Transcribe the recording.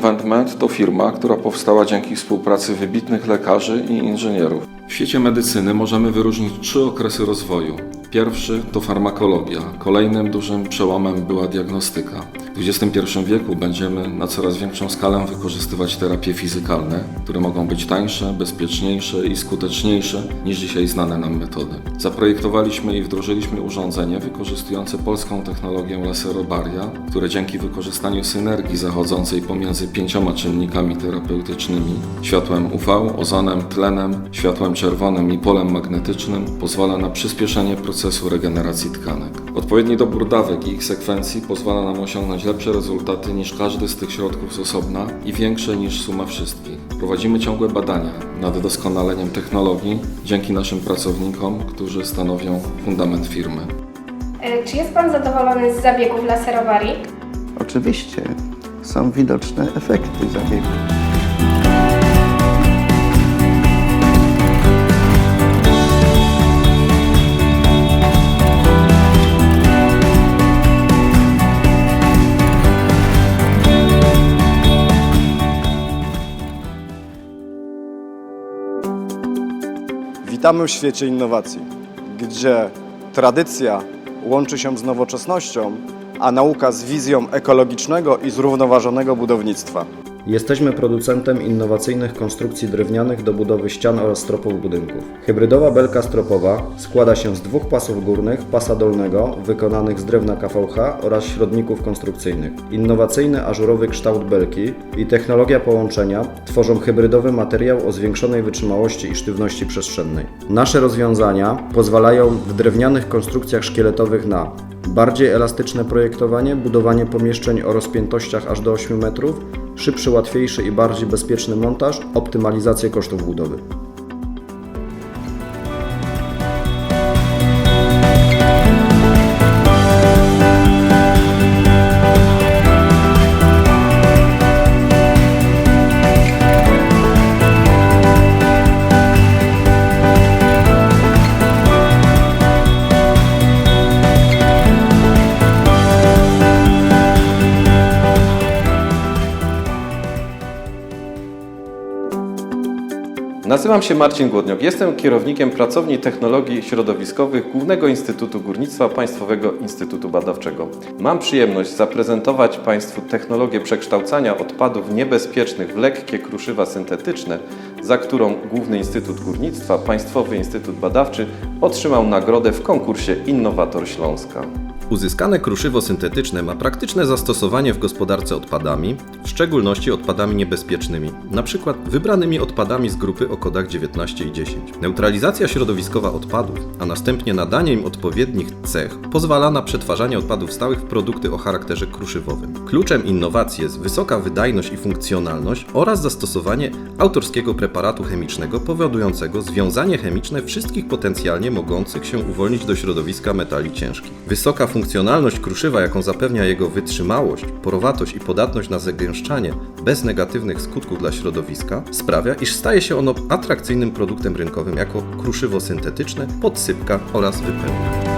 InventMed to firma, która powstała dzięki współpracy wybitnych lekarzy i inżynierów. W świecie medycyny możemy wyróżnić trzy okresy rozwoju. Pierwszy to farmakologia, kolejnym dużym przełomem była diagnostyka. W XXI wieku będziemy na coraz większą skalę wykorzystywać terapie fizykalne, które mogą być tańsze, bezpieczniejsze i skuteczniejsze niż dzisiaj znane nam metody. Zaprojektowaliśmy i wdrożyliśmy urządzenie wykorzystujące polską technologię laserobaria, które dzięki wykorzystaniu synergii zachodzącej pomiędzy pięcioma czynnikami terapeutycznymi światłem UV, ozonem, tlenem, światłem czerwonym i polem magnetycznym pozwala na przyspieszenie procesu regeneracji tkanek. Odpowiedni dobór dawek i ich sekwencji pozwala nam osiągnąć lepsze rezultaty niż każdy z tych środków z osobna i większe niż suma wszystkich. Prowadzimy ciągłe badania nad doskonaleniem technologii dzięki naszym pracownikom, którzy stanowią fundament firmy. E, Czy jest Pan zadowolony z zabiegów laserowarii? Oczywiście są widoczne efekty zabiegu. Witamy w świecie innowacji, gdzie tradycja łączy się z nowoczesnością, a nauka z wizją ekologicznego i zrównoważonego budownictwa. Jesteśmy producentem innowacyjnych konstrukcji drewnianych do budowy ścian oraz stropów budynków. Hybrydowa belka stropowa składa się z dwóch pasów górnych, pasa dolnego, wykonanych z drewna KVH oraz środników konstrukcyjnych. Innowacyjny ażurowy kształt belki i technologia połączenia tworzą hybrydowy materiał o zwiększonej wytrzymałości i sztywności przestrzennej. Nasze rozwiązania pozwalają w drewnianych konstrukcjach szkieletowych na bardziej elastyczne projektowanie, budowanie pomieszczeń o rozpiętościach aż do 8 metrów, szybszy, łatwiejszy i bardziej bezpieczny montaż, optymalizację kosztów budowy. Nazywam się Marcin Głodniok. Jestem kierownikiem Pracowni Technologii Środowiskowych Głównego Instytutu Górnictwa Państwowego Instytutu Badawczego. Mam przyjemność zaprezentować Państwu technologię przekształcania odpadów niebezpiecznych w lekkie kruszywa syntetyczne, za którą Główny Instytut Górnictwa Państwowy Instytut Badawczy otrzymał nagrodę w konkursie Innowator Śląska. Uzyskane kruszywo syntetyczne ma praktyczne zastosowanie w gospodarce odpadami, w szczególności odpadami niebezpiecznymi, np. wybranymi odpadami z grupy o kodach 19 i 10. Neutralizacja środowiskowa odpadów, a następnie nadanie im odpowiednich cech pozwala na przetwarzanie odpadów stałych w produkty o charakterze kruszywowym. Kluczem innowacji jest wysoka wydajność i funkcjonalność oraz zastosowanie autorskiego preparatu chemicznego powodującego związanie chemiczne wszystkich potencjalnie mogących się uwolnić do środowiska metali ciężkich. Wysoka funkcjonalność kruszywa, jaką zapewnia jego wytrzymałość, porowatość i podatność na zagęszczanie bez negatywnych skutków dla środowiska, sprawia, iż staje się ono atrakcyjnym produktem rynkowym jako kruszywo syntetyczne, podsypka oraz wypełnienie.